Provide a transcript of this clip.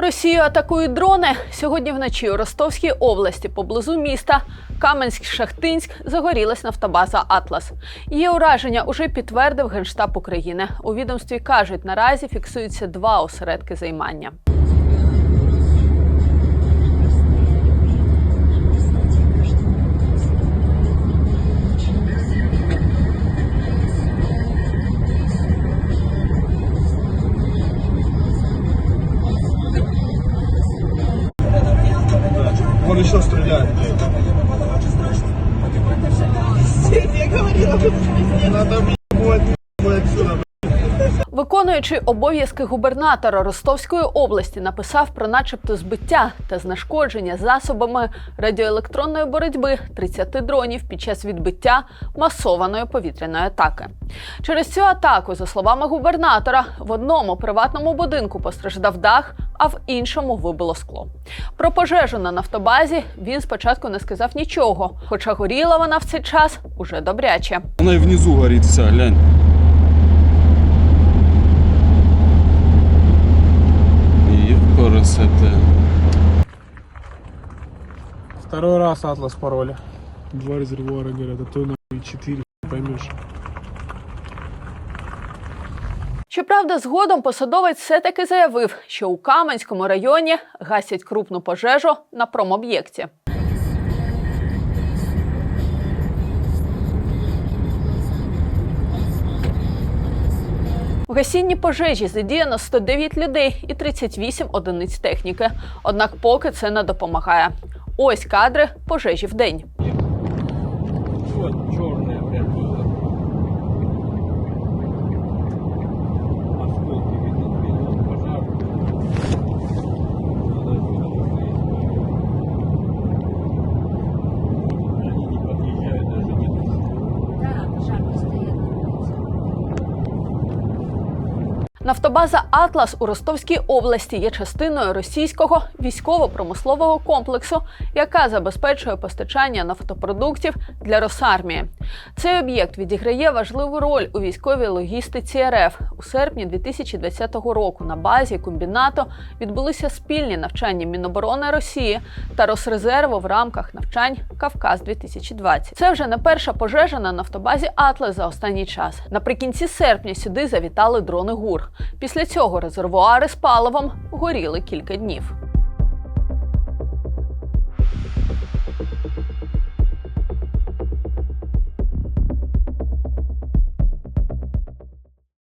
Росію атакують дрони. Сьогодні вночі у Ростовській області поблизу міста Каменськ-Шахтинськ загорілась нафтобаза Атлас. Її ураження уже підтвердив Генштаб України. У відомстві кажуть, наразі фіксуються два осередки займання. Надо въебывать отсюда. Виконуючий обов'язки губернатора Ростовської області написав про начебто збиття та знешкодження засобами радіоелектронної боротьби 30 дронів під час відбиття масованої повітряної атаки. Через цю атаку, за словами губернатора, в одному приватному будинку постраждав дах, а в іншому вибило скло. Про пожежу на нафтобазі він спочатку не сказав нічого, хоча горіла вона в цей час уже добряче. Она и внизу горит вся, глянь. Красота. Второй раз атлас пароля. Два резервуара горят, а то нахуй четыре, поймешь. Щоправда, згодом посадовець все-таки заявив, що у Каменському районі гасять крупну пожежу на промоб'єкті. В гасінні пожежі задіяно 109 людей і 38 одиниць техніки. Однак поки це не допомагає. Ось кадри пожежі в день. Нафтобаза Атлас у Ростовській області є частиною російського військово-промислового комплексу, яка забезпечує постачання нафтопродуктів для Росармії. Цей об'єкт відіграє важливу роль у військовій логістиці РФ. У серпні 2020 року на базі комбінату відбулися спільні навчання Міноборони Росії та Росрезерву в рамках навчань Кавказ 2020 Це вже не перша пожежа на нафтобазі Атлас за останній час. Наприкінці серпня сюди завітали дрони ГУР. Після цього резервуари з паливом горіли кілька днів.